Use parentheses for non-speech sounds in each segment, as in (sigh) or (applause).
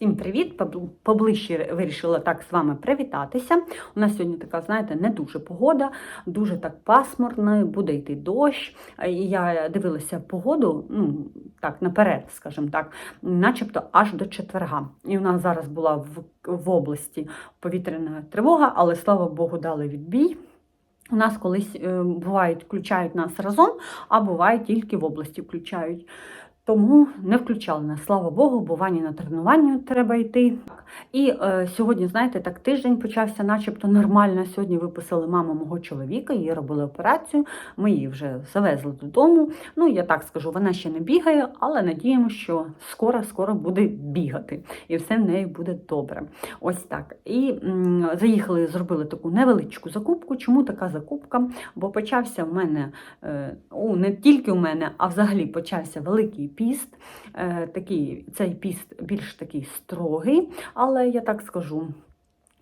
Всім привіт! Поближче вирішила так з вами привітатися. У нас сьогодні така, знаєте, не дуже погода, дуже так пасмурно, буде йти дощ. І я дивилася погоду, ну так, наперед, скажімо так, начебто аж до четверга. І у нас зараз була в, в області повітряна тривога, але слава Богу, дали відбій. У нас колись е, бувають, включають нас разом, а буває тільки в області включають. Тому не включали нас. Слава Богу, бування на тренування треба йти. І е, сьогодні, знаєте, так тиждень почався, начебто нормально. Сьогодні виписали маму мого чоловіка, їй робили операцію. Ми її вже завезли додому. Ну, я так скажу, вона ще не бігає, але надіємося, що скоро-скоро буде бігати, і все в неї буде добре. Ось так. І м, заїхали, зробили таку невеличку закупку. Чому така закупка? Бо почався в мене, е, у, не тільки у мене, а взагалі почався великий піст. Е, такий, цей піст більш такий строгий, але я так скажу.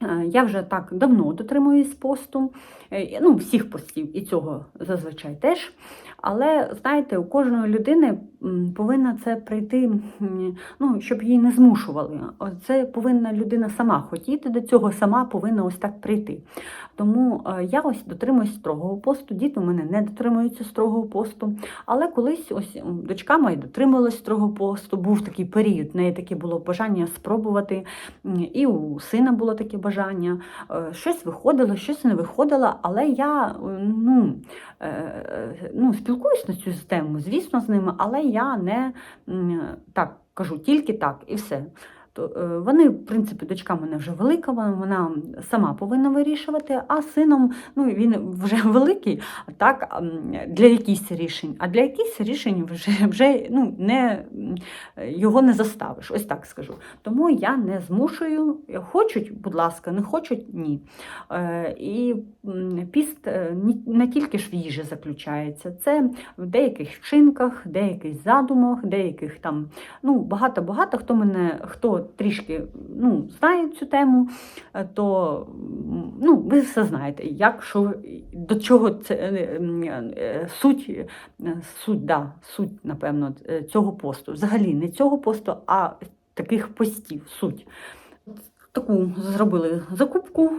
е, Я вже так давно дотримуюсь посту, е, ну, всіх постів, і цього зазвичай теж. Але знаєте, у кожної людини повинна це прийти, ну, щоб її не змушували. Це повинна людина сама хотіти до цього, сама повинна ось так прийти. Тому е, я ось дотримуюсь строгого посту. Діти у мене не дотримуються строгого посту. Але колись ось дочка моя дотримувалась строгого посту. Був такий період, в неї таке було бажання спробувати. І у сина було таке бажання. Е, Щось виходило, щось не виходило, але я е, ну, ну, спілкуюсь на цю тему, звісно, з ними, але я не так кажу, тільки так і все. То, е, Вони, в принципі, дочка мене вже велика, вона, вона сама повинна вирішувати, а сином ну, він вже (laughs) великий, так для якихось рішень. А для якихось рішень вже, вже ну, не, його не заставиш, ось так скажу. Тому я не змушую. Хочуть, будь ласка, не хочуть ні. Е, І піст е, не тільки ж в їжі заключається, це в деяких вчинках, деяких задумах, деяких там ну, багато-багато хто мене, хто трішки ну, знають цю тему, е, то ну, ви все знаєте, як що, до чого це е, е, суть, суть, да, суть, напевно, цього посту. Взагалі не цього посту, а таких постів, суть. Таку зробили закупку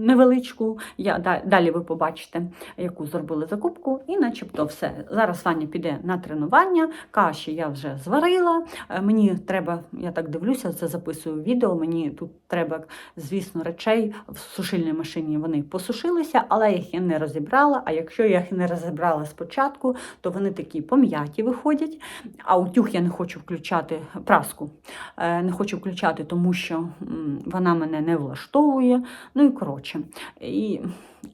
невеличку. Я далі ви побачите, яку зробили закупку, і начебто все. Зараз Ваня піде на тренування. Каші я вже зварила. Е, Мені треба, я так дивлюся, це записую відео. Мені тут треба, звісно, речей в сушильній машині вони посушилися, але їх і не розібрала. А якщо я їх не розібрала спочатку, то вони такі пом'яті виходять. А утюг я не хочу включати праску. Е, Не хочу включати, тому що вона мене не влаштовує. Ну і коротше. І,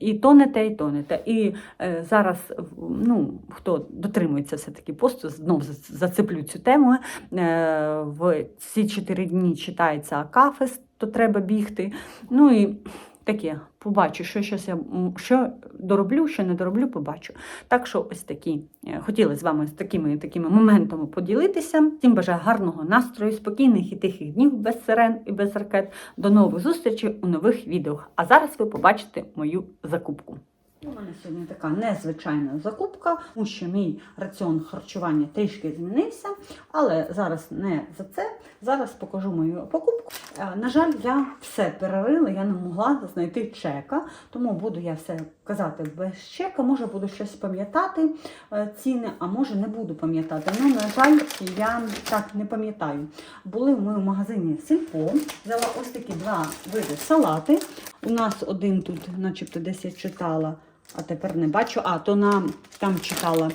і то не те, і то не те. І е, зараз, ну, хто дотримується все-таки посту, знов зацеплю цю тему. Е, в ці чотири дні читається Акафест, то треба бігти. Ну і таке, побачу, що, щось я що дороблю, що не дороблю, побачу. Так що ось такі. хотіли Хотіла з вами з такими такими моментами поділитися. Всім бажаю гарного настрою, спокійних і тихих днів без сирен і без ракет. До нових зустрічей у нових відео. А зараз ви побачите мою закупку. У мене сьогодні така незвичайна закупка, тому що мій раціон харчування трішки змінився, але зараз не за це. Зараз покажу мою покупку. Е, На жаль, я все перерила, я не могла знайти чека, тому буду я все казати без чека. Може буду щось пам'ятати е, ціни, а може не буду пам'ятати. Ну, на жаль, я так не пам'ятаю. Були ми в магазині Сільпо, взяла ось такі два види салати. У нас один тут, начебто, десь я читала, а тепер не бачу. А, то нам там читала,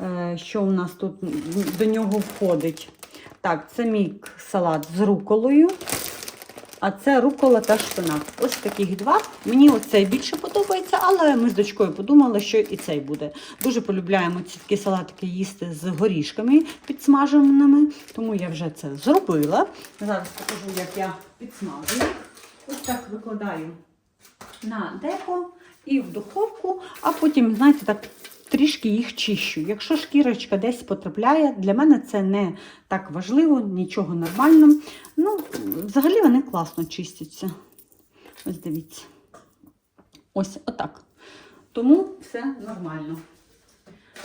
е, що у нас тут до нього входить. Так, це мій салат з руколою. А це рукола та шпинат. Ось таких два. Мені оцей більше подобається, але ми з дочкою подумали, що і цей буде. Дуже полюбляємо ці такі салатики їсти з горішками підсмаженими, тому я вже це зробила. Зараз покажу, як я підсмажую. Ось так викладаю на деко і в духовку, а потім, знаєте, так трішки їх чищу. Якщо шкірочка десь потрапляє, для мене це не так важливо, нічого нормально. Ну, взагалі вони класно чистяться. Ось дивіться. Ось отак. Тому все нормально.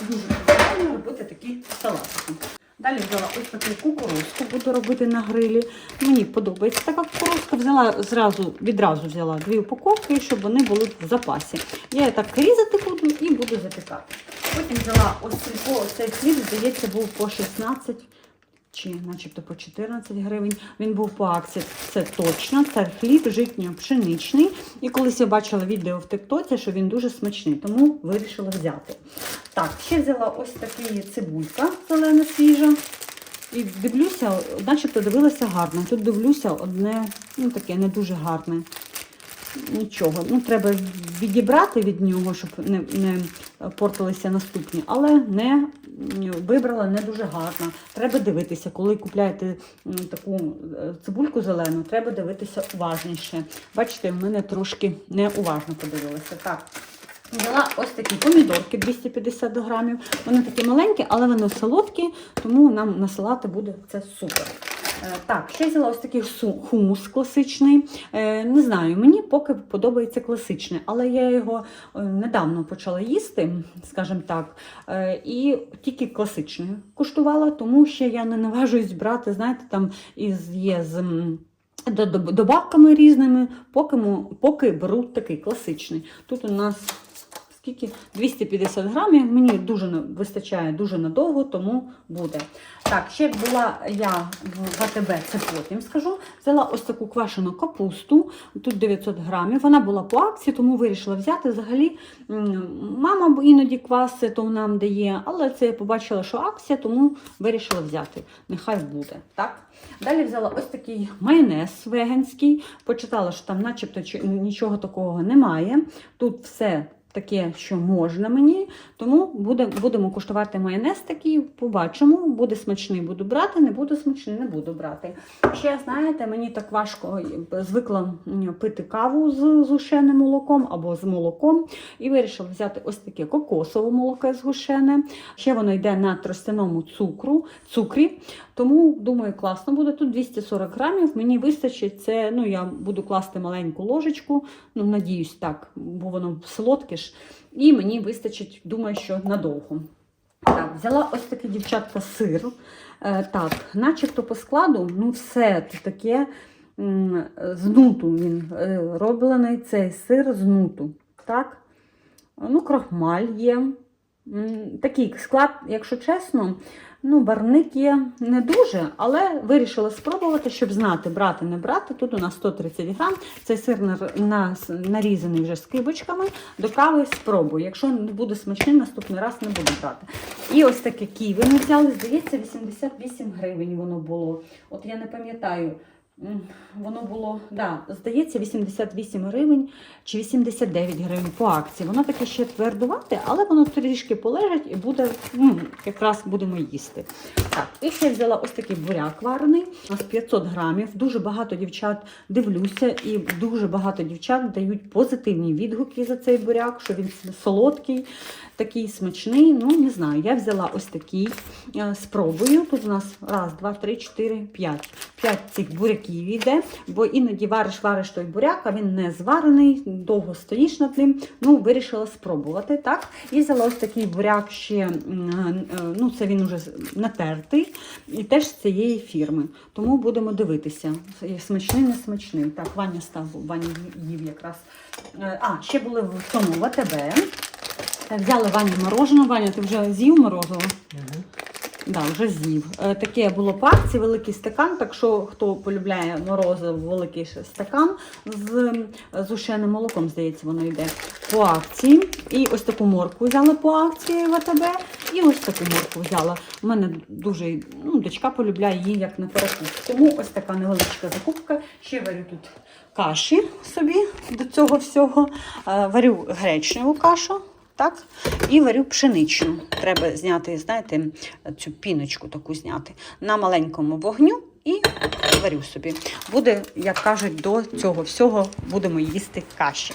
Дуже правильно робити такі салатики. Далі взяла ось таку кукурузку, буду робити на грилі. Мені подобається така кукурузка. Взяла зразу, відразу взяла дві упаковки, щоб вони були в запасі. Я її так різати буду і буду запікати. Потім взяла ось цей, хліб, здається, був по 16 чи начебто по 14 гривень. Він був по акції, це точно. Це хліб житньо-пшеничний. І колись я бачила відео в Тиктоці, що він дуже смачний, тому вирішила взяти. Так, ще взяла ось такий цибулька зелена свіжа. І дивлюся, начебто дивилася гарно. Тут дивлюся одне, ну таке не дуже гарне. Нічого. Ну, треба відібрати від нього, щоб не, не портилися наступні, але не вибрала не дуже гарно. Треба дивитися, коли купляєте таку е, цибульку зелену, треба дивитися уважніше. Бачите, в мене трошки неуважно подивилася. Так. Взяла ось такі помідорки 250 грамів. Вони такі маленькі, але вони солодкі, тому нам на салати буде це супер. Е, Так, ще взяла ось такий хумус класичний. Е, Не знаю, мені поки подобається класичний, але я його е, недавно почала їсти, скажімо так, і тільки класичний куштувала, тому ще я не наважуюсь брати, знаєте, там із є з. Добавками різними, поки, поки беру такий класичний. Тут у нас скільки 250 грамів. Мені дуже вистачає дуже надовго, тому буде. Так, ще була я в АТБ, це потім скажу. Взяла ось таку квашену капусту, тут 900 грамів. Вона була по акції, тому вирішила взяти. Взагалі, мама іноді кваси, то нам дає, але це я побачила, що акція, тому вирішила взяти. Нехай буде. Так? Далі взяла ось такий майонез веганський. Почитала, що там начебто нічого такого немає. Тут все таке, що можна мені. Тому буде, будемо куштувати майонез такий, побачимо. Буде смачний, буду брати, не буде смачний, не буду брати. Ще, знаєте, мені так важко звикла пити каву з згущеним молоком або з молоком. І вирішила взяти ось таке кокосове молоко згущене. Ще воно йде на тростяному цукру, цукрі. Тому, думаю, класно буде. Тут 240 грамів. Мені вистачить це. Ну, я буду класти маленьку ложечку. Ну, надіюсь, так, бо воно солодке ж. І мені вистачить, думаю, що надовго. Так, взяла ось такий дівчатка сир. Е, так, начебто по складу, ну все таке з нуту він е, роблений цей сир з нуту. Так? Ну, Крахмаль є. Такий склад, якщо чесно, ну, барник є не дуже, але вирішила спробувати, щоб знати, брати, не брати. Тут у нас 130 грам. Цей сир нарізаний вже скибочками. До кави спробую. Якщо не буде смачний, наступний раз не буду брати. І ось таке ківі ми взяли, здається, 88 гривень воно було. От я не пам'ятаю. М, Воно було, да, здається, 88 гривень чи 89 гривень по акції. Воно таке ще твердувате, але воно трішки полежить і буде, ну, якраз будемо їсти. Так, і ще взяла ось такий буряк варений, у нас 500 грамів. Дуже багато дівчат дивлюся, і дуже багато дівчат дають позитивні відгуки за цей буряк, що він солодкий, такий смачний. Ну, не знаю, я взяла ось такий. е, Спробую. Тут у нас раз, два, три, чотири, п'ять. П'ять цих буряків йде, бо іноді вариш, вариш той буряк, а він не зварений, довго стоїш над ним. Ну, вирішила спробувати. так. І взяла ось такий буряк ще, е, ну, це він уже натертий, і теж з цієї фірми. Тому будемо дивитися, смачний, не смачний. Так, Ваня став, Ваня їв якраз. Е, А, ще були в тому в АТБ. Взяли Вані мороженое. Ваня, ти вже з'їв морозиво? Да, вже з'їв. Е, Таке було по акції, великий стакан. Так що хто полюбляє морозиво, великий стакан з зушеним молоком, здається, воно йде по акції. І ось таку моркву взяла по акції в АТБ. І ось таку моркву взяла. У мене дуже ну, дочка полюбляє її як на перекус. Тому ось така невеличка закупка. Ще варю тут каші собі до цього всього. Е, Варю гречневу кашу. Так, і варю пшеничну. Треба зняти, знаєте, цю піночку таку зняти на маленькому вогню і варю собі. Буде, як кажуть, до цього всього будемо їсти каші.